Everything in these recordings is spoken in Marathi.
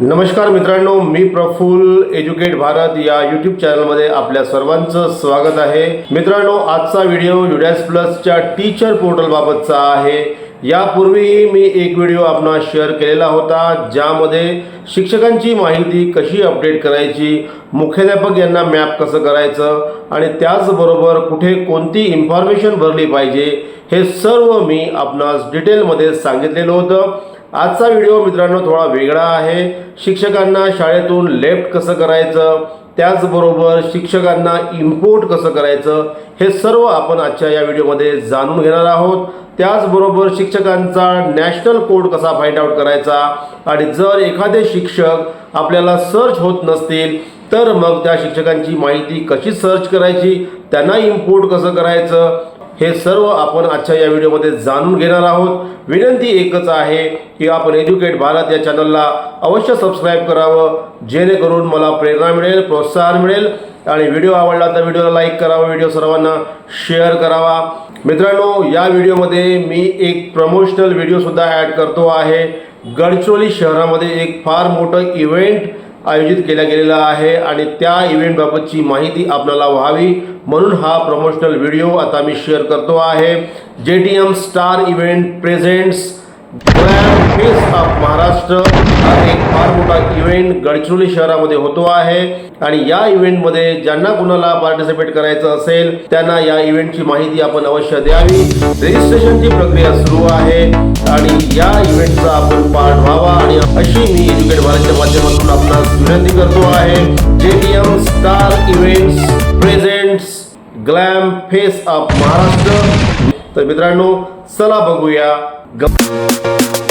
नमस्कार मित्रांनो मी प्रफुल एज्युकेट भारत या यूट्यूब चॅनलमध्ये आपल्या सर्वांचं स्वागत आहे. मित्रांनो आजचा व्हिडिओ युडॅस प्लसच्या टीचर पोर्टल बाबतचा आहे. यापूर्वीही मी एक व्हिडिओ आपणास शेअर केलेला होता ज्यामध्ये शिक्षकांची माहिती कशी अपडेट करायची मुख्याध्यापक यांना मॅप कसं करायचं आणि त्याचबरोबर कुठे कोणती इन्फॉर्मेशन भरली पाहिजे हे सर्व मी आपणास डिटेलमध्ये सांगितलेलं होतं. आजचा व्हिडिओ मित्रांनो थोडा वेगळा आहे. शिक्षकांना शाळेतून लेफ्ट कसं करायचं? त्याचबरोबर शिक्षकांना इम्पोर्ट कसं करायचं? हे सर्व आपण आजच्या या व्हिडिओमध्ये जाणून घेणार आहोत. त्याचबरोबर शिक्षकांचा नॅशनल कोड कसा फाइंड आउट करायचा? आणि जर एखादे शिक्षक आपल्याला सर्च होत नसतील तर मग त्या शिक्षकांची माहिती कशी सर्च करायची? त्यांना इम्पोर्ट कसं करायचं? हे सर्व आपण आजच्या या व्हिडिओमध्ये जाणून घेणार आहोत. विनंती एकच आहे की आपण एज्युकेट भारत या चॅनलला अवश्य सबस्क्राईब करावं जेणेकरून मला प्रेरणा मिळेल प्रोत्साहन मिळेल आणि व्हिडिओ आवडला तर व्हिडिओला लाईक करावा व्हिडिओ सर्वांना शेअर करावा. मित्रांनो या व्हिडिओमध्ये मी एक प्रमोशनल व्हिडिओसुद्धा ॲड करतो आहे. गडचिरोली शहरामध्ये एक फार मोठं इव्हेंट आयोजित केला गेलेला आहे आणि त्या इव्हेंटबाबतची माहिती आपल्याला व्हावी म्हणून हा प्रमोशनल व्हिडिओ आता मी शेअर करतो आहे. J T M star event presents face of Maharashtra हा एक फार मोठा इव्हेंट गडचिरोली शहरामध्ये होतो आहे. आणि या इव्हेंटमध्ये ज्यांना कुणाला पार्टिसिपेट करायचं असेल त्यांना या इव्हेंटची माहिती आपण अवश्य द्यावी. रजिस्ट्रेशनची प्रक्रिया सुरू आहे आणि या इव्हेंटचा आपण पार्ट व्हावा. आणि अशी मी एज्युकेट भारतच्या माध्यमातून आपणास विनंती करतो आहे J T M star events presents glam face of Maharashtra तर मित्रांनो चला बघूया ग-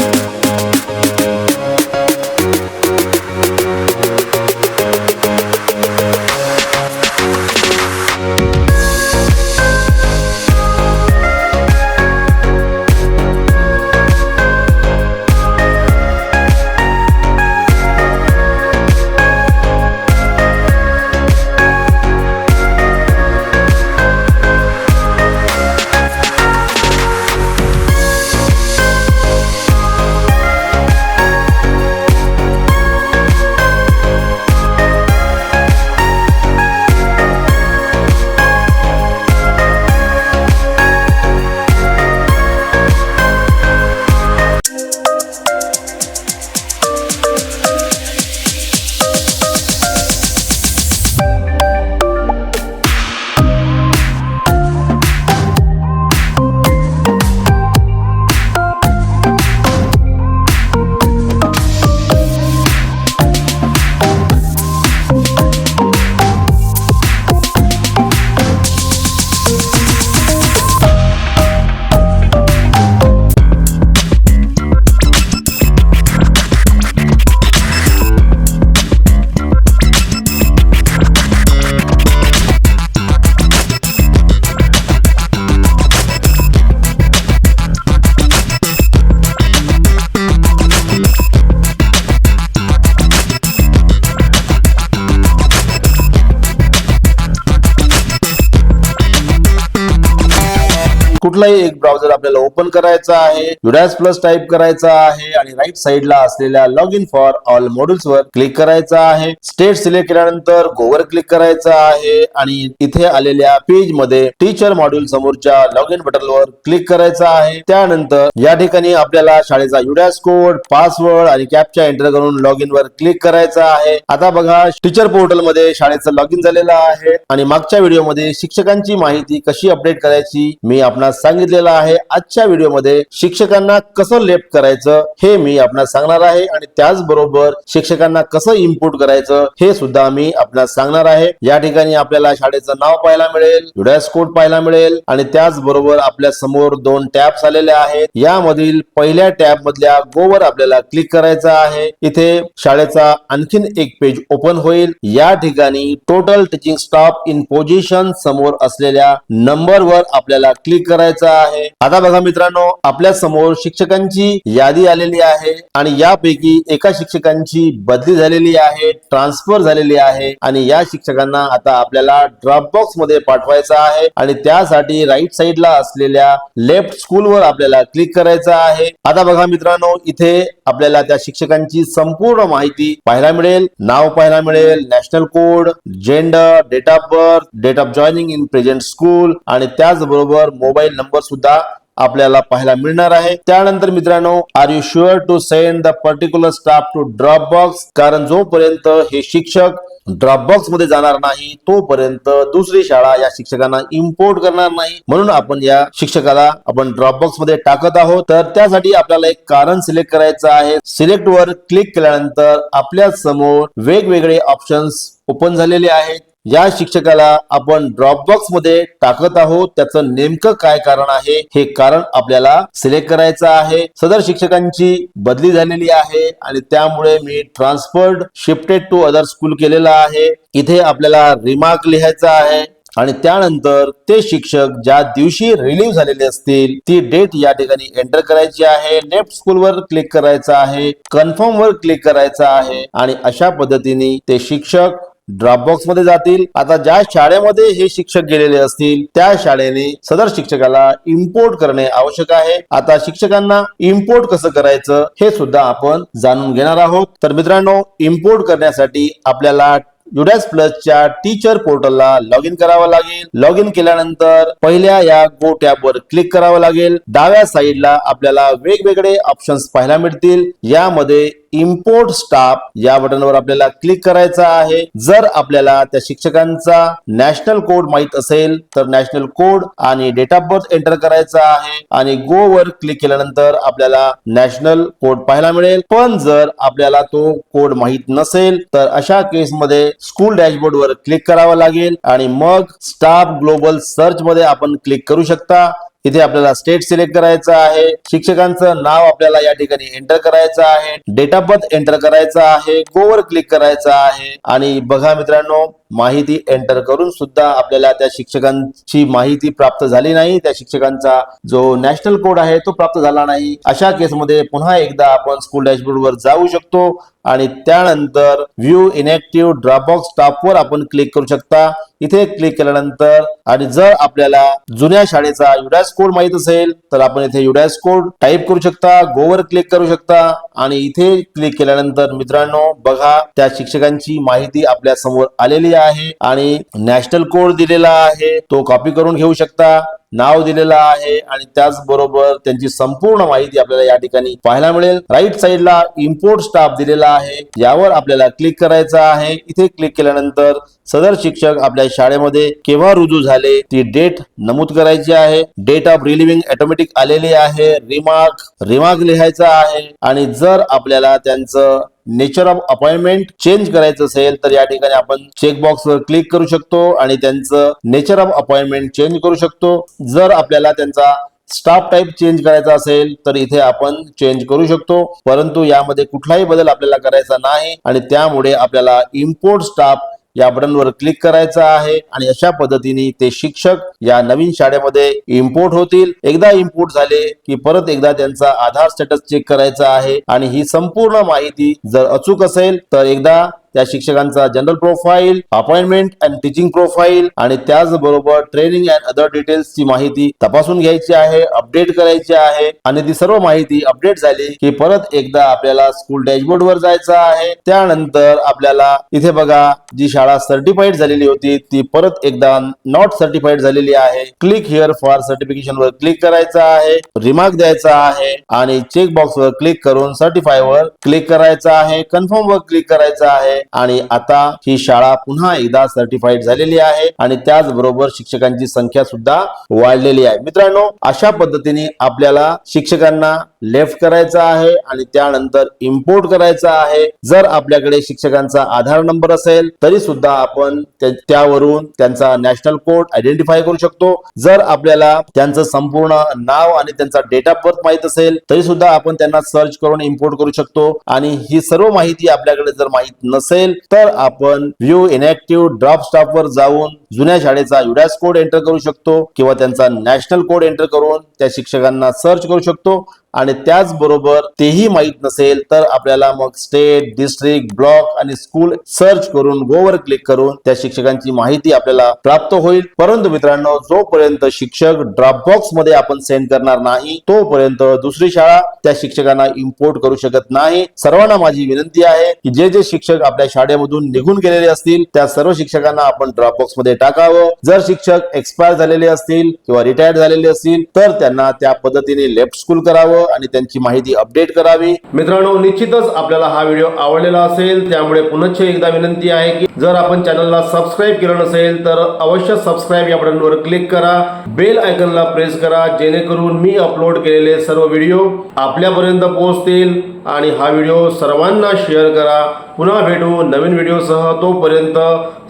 कुठलाही एक ब्राउझर आपल्याला ओपन करायचा आहे. युडॅस प्लस टाईप करायचा आहे आणि राईट साईडला असलेल्या log in for all modules वर क्लिक करायचा आहे. स्टेट सिलेक्ट केल्यानंतर गोवर क्लिक करायचा आहे आणि इथे आलेल्या पेजमध्ये टीचर मॉड्यूल समोरच्या लॉग इन बटन वर क्लिक करायचा आहे. त्यानंतर या ठिकाणी आपल्याला शाळेचा युडॅस कोड पासवर्ड आणि कॅपचा एंटर करून लॉग इन वर क्लिक करायचा आहे. आता बघा टीचर पोर्टलमध्ये शाळेचं लॉग इन झालेलं आहे आणि मागच्या व्हिडिओमध्ये शिक्षकांची माहिती कशी अपडेट करायची मी आपणास सांगितलेलं आहे. आजच्या व्हिडिओमध्ये शिक्षकांना कसं लेफ्ट करायचं हे मी आपल्याला सांगणार आहे आणि त्याचबरोबर शिक्षकांना कसं इम्पोर्ट करायचं हे सुद्धा मी आपल्याला सांगणार आहे. या ठिकाणी आपल्याला शाळेचं नाव पाहायला मिळेल युडॅस कोड पाहायला मिळेल आणि त्याचबरोबर आपल्यासमोर दोन टॅब्स आलेले आहेत. यामधील पहिल्या टॅब मधल्या गोवर आपल्याला क्लिक करायचं आहे. इथे शाळेचा आणखीन एक पेज ओपन होईल. या ठिकाणी total teaching staff in position समोर असलेल्या नंबर वर आपल्याला क्लिक करायचं करायचा आहे. आता बघा मित्रांनो आपल्यासमोर शिक्षकांची यादी आलेली आहे आणि यापैकी एका शिक्षकांची बदली झालेली आहे ट्रान्सफर झालेली आहे आणि या शिक्षकांना आता आपल्याला ड्रॉपबॉक्समध्ये पाठवायचा आहे आणि त्यासाठी राईट साईडला असलेल्या लेफ्ट स्कूल वर आपल्याला क्लिक करायचं आहे. आता बघा मित्रांनो इथे आपल्याला त्या शिक्षकांची संपूर्ण माहिती पाहायला मिळेल. नाव पाहायला मिळेल national code gender date of birth date of joining in present school आणि त्याचबरोबर मोबाईल नंबर सुद्धा आपल्याला पाहायला मिळणार आहे. त्यानंतर मित्रांनो are you sure to send the particular staff to drop box कारण जोपर्यंत हे शिक्षक ड्रॉपबॉक्समध्ये जाणार नाही तोपर्यंत दुसरी शाळा या शिक्षकांना इम्पोर्ट करणार नाही. म्हणून आपण या शिक्षकाला आपण ड्रॉपबॉक्समध्ये टाकत आहोत. तर त्यासाठी आपल्याला एक कारण सिलेक्ट करायचं आहे. सिलेक्ट वर क्लिक केल्यानंतर आपल्यासमोर वेगवेगळे ऑप्शन्स ओपन झालेले आहेत. या शिक्षकाला आपण ड्रॉपबॉक्समध्ये टाकत आहोत. त्याचं नेमकं काय कारण आहे? हे कारण आपल्याला सिलेक्ट करायचं आहे. सदर शिक्षकांची बदली झालेली आहे आणि त्यामुळे मी transferred shifted to other school केलेला आहे. इथे आपल्याला रिमार्क लिहायचा आहे आणि त्यानंतर ते शिक्षक ज्या दिवशी रिलीव्ह झालेले असतील ती डेट या ठिकाणी एंटर करायची आहे. लेफ्ट स्कूल वर क्लिक करायचं आहे. कन्फर्म वर क्लिक करायचं आहे. आणि अशा पद्धतीने ते शिक्षक ड्रॉपबॉक्समध्ये जातील. आता ज्या शाळेमध्ये हे शिक्षक गेलेले असतील त्या शाळेने सदर शिक्षकाला इम्पोर्ट करणे आवश्यक आहे. आता शिक्षकांना इम्पोर्ट कसं करायचं हे सुद्धा आपण जाणून घेणार आहोत. तर मित्रांनो इम्पोर्ट करण्यासाठी आपल्याला युडॅस प्लसच्या टीचर पोर्टलला लॉग इन करावं लागेल. लॉग इन केल्यानंतर पहिल्या या गो टॅब वर क्लिक करावं लागेल. डाव्या साईडला आपल्याला वेगवेगळे ऑप्शन्स पाहायला मिळतील. यामध्ये इम्पोर्ट स्टाफ या बटनवर आपल्याला क्लिक करायचं आहे. जर आपल्याला त्या शिक्षकांचा नॅशनल कोड माहीत असेल तर नॅशनल कोड आणि डेट ऑफ बर्थ एंटर करायचा आहे. आणि गो वर क्लिक केल्यानंतर आपल्याला नॅशनल कोड पाहायला मिळेल. पण जर आपल्याला तो कोड माहीत नसेल तर अशा केसमध्ये स्कूल डॅशबोर्ड वर क्लिक करावं लागेल. आणि मग स्टाफ ग्लोबल सर्च मध्ये आपण क्लिक करू शकता. इथे आपल्याला स्टेट सिलेक्ट करायचं आहे. शिक्षकांचं नाव आपल्याला या ठिकाणी एंटर करायचं आहे. डेट ऑफ बर्थ एंटर करायचा आहे. गोवर क्लिक करायचं आहे. आणि बघा मित्रांनो माहिती एंटर करून सुद्धा आपल्याला त्या शिक्षकांची माहिती प्राप्त झाली नाही. त्या शिक्षकांचा जो नॅशनल कोड आहे तो प्राप्त झाला नाही. अशा केसमध्ये पुन्हा एकदा आपण स्कूल डॅशबोर्ड वर जाऊ शकतो. आणि त्यानंतर व्ह्यू इनॅक्टिव्ह ड्रॉपबॉक्स टॉपवर आपण क्लिक करू शकता. इथे क्लिक केल्यानंतर आणि जर आपल्याला जुन्या शाळेचा युडॅस कोड माहीत असेल तर आपण इथे युडॅस कोड टाईप करू शकता गोवर क्लिक करू शकता. आणि इथे क्लिक केल्यानंतर मित्रांनो बघा त्या शिक्षकांची माहिती आपल्यासमोर आलेली आहे आणि नॅशनल कोड दिलेला आहे. तो कॉपी करून घेऊ शकता. नाव दिलेलं आहे आणि त्याचबरोबर त्यांची संपूर्ण माहिती आपल्याला या ठिकाणी पाहायला मिळेल. राईट साईडला इम्पोर्ट स्टाफ दिलेला आहे. यावर आपल्याला क्लिक करायचं आहे. इथे क्लिक केल्यानंतर सदर शिक्षक आपल्या शाळेमध्ये केव्हा रुजू झाले ती डेट नमूद करायची आहे. डेट ऑफ रिलिव्हिंग ऑटोमॅटिक आलेली आहे. रिमार्क रिमार्क लिहायचा आहे. आणि जर आपल्याला त्यांचं नेचर ऑफ अपॉइंटमेंट चेंज करायचं असेल तर या ठिकाणी आपण चेकबॉक्स वर क्लिक करू शकतो आणि त्यांचं नेचर ऑफ अपॉइंटमेंट चेंज करू शकतो. जर आपल्याला त्यांचा स्टाफ टाईप चेंज करायचा असेल तर इथे आपण चेंज करू शकतो. परंतु यामध्ये कुठलाही बदल आपल्याला करायचा नाही आणि त्यामुळे आपल्याला इम्पोर्ट स्टाफ या बटनवर क्लिक करायचं आहे आणि अशा पद्धतीने ते शिक्षक या नवीन शाळेमध्ये इम्पोर्ट होतील. एकदा इम्पोर्ट झाले की परत एकदा त्यांचा आधार स्टेटस चेक करायचा आहे आणि ही संपूर्ण माहिती जर अचूक असेल तर एकदा त्या शिक्षकांचा general profile appointment and teaching profile आणि त्याचबरोबर ट्रेनिंग अँड अदर डिटेल्सची माहिती तपासून घ्यायची आहे अपडेट करायची आहे आणि ती सर्व माहिती अपडेट झाली की परत एकदा आपल्याला स्कूल डॅशबोर्ड वर जायचं आहे. त्यानंतर आपल्याला इथे बघा जी शाळा सर्टिफाईड झालेली होती ती परत एकदा नॉट सर्टिफाईड झालेली आहे. क्लिक हिअर फॉर सर्टिफिकेशन वर क्लिक करायचं आहे. रिमार्क द्यायचा आहे आणि चेक बॉक्स वर क्लिक करून सर्टिफाय वर क्लिक करायचं आहे. कन्फर्म वर क्लिक करायचं आहे. आणि आता ही शाळा पुन्हा एकदा सर्टिफाईड झालेली आहे आणि त्याचबरोबर शिक्षकांची संख्या सुद्धा वाढलेली आहे. मित्रांनो अशा पद्धतीने आपल्याला शिक्षकांना लेफ्ट करायचा आहे आणि त्यानंतर इम्पोर्ट करायचा आहे. जर आपल्याकडे शिक्षकांचा आधार नंबर असेल तरी सुद्धा आपण त्यावरून त्यांचा नॅशनल कोड आयडेंटिफाय करू शकतो. जर आपल्याला त्यांचं संपूर्ण नाव आणि त्यांचा डेट ऑफ बर्थ माहीत असेल तरी सुद्धा आपण त्यांना सर्च करून इम्पोर्ट करू शकतो. आणि ही सर्व माहिती आपल्याकडे जर माहीत नसेल असेल तर आपण व्ह्यू इनॅक्टिव्ह ड्रॉप स्टॉप वर जाऊन जुन्या शाळेचा युडॅस कोड एंटर करू शकतो किंवा त्यांचा नॅशनल कोड एंटर करून त्या शिक्षकांना सर्च करू शकतो. आणि त्याचबरोबर तेही माहीत नसेल तर आपल्याला मग स्टेट डिस्ट्रिक्ट ब्लॉक आणि स्कूल सर्च करून गोवर क्लिक करून त्या शिक्षकांची माहिती आपल्याला प्राप्त होईल. परंतु मित्रांनो जोपर्यंत शिक्षक ड्रॉपबॉक्समध्ये आपण सेंड करणार नाही तोपर्यंत दुसरी शाळा त्या शिक्षकांना इम्पोर्ट करू शकत नाही. सर्वांना माझी विनंती आहे की जे जे शिक्षक आपल्या शाळेमधून निघून गेलेले असतील त्या सर्व शिक्षकांना आपण ड्रॉपबॉक्समध्ये टाकावं. जर शिक्षक एक्सपायर झालेले असतील किंवा रिटायर्ड झालेले असतील तर त्यांना त्या पद्धतीने लेफ्ट स्कूल करावं. करावं आणि त्यांची माहिती अपडेट करावी. मित्रांनो निश्चितच आपल्याला हा व्हिडिओ आवडलेला असेल त्यामुळे पुनश्च एकदा विनंती आहे की जर आपण चॅनलला सबस्क्राईब केलं नसेल तर अवश्य सबस्क्राईब या बटनवर क्लिक करा. बेल आयकनला प्रेस करा जेणेकरून मी अपलोड केलेले सर्व व्हिडिओ आपल्यापर्यंत पोहोचतील. आणि हा व्हिडिओ सर्वांना शेअर करा. पुन्हा भेटू नवीन व्हिडिओसह तोपर्यंत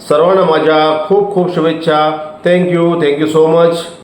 सर्वांना माझ्या खूप खूप शुभेच्छा. Thank you thank you so much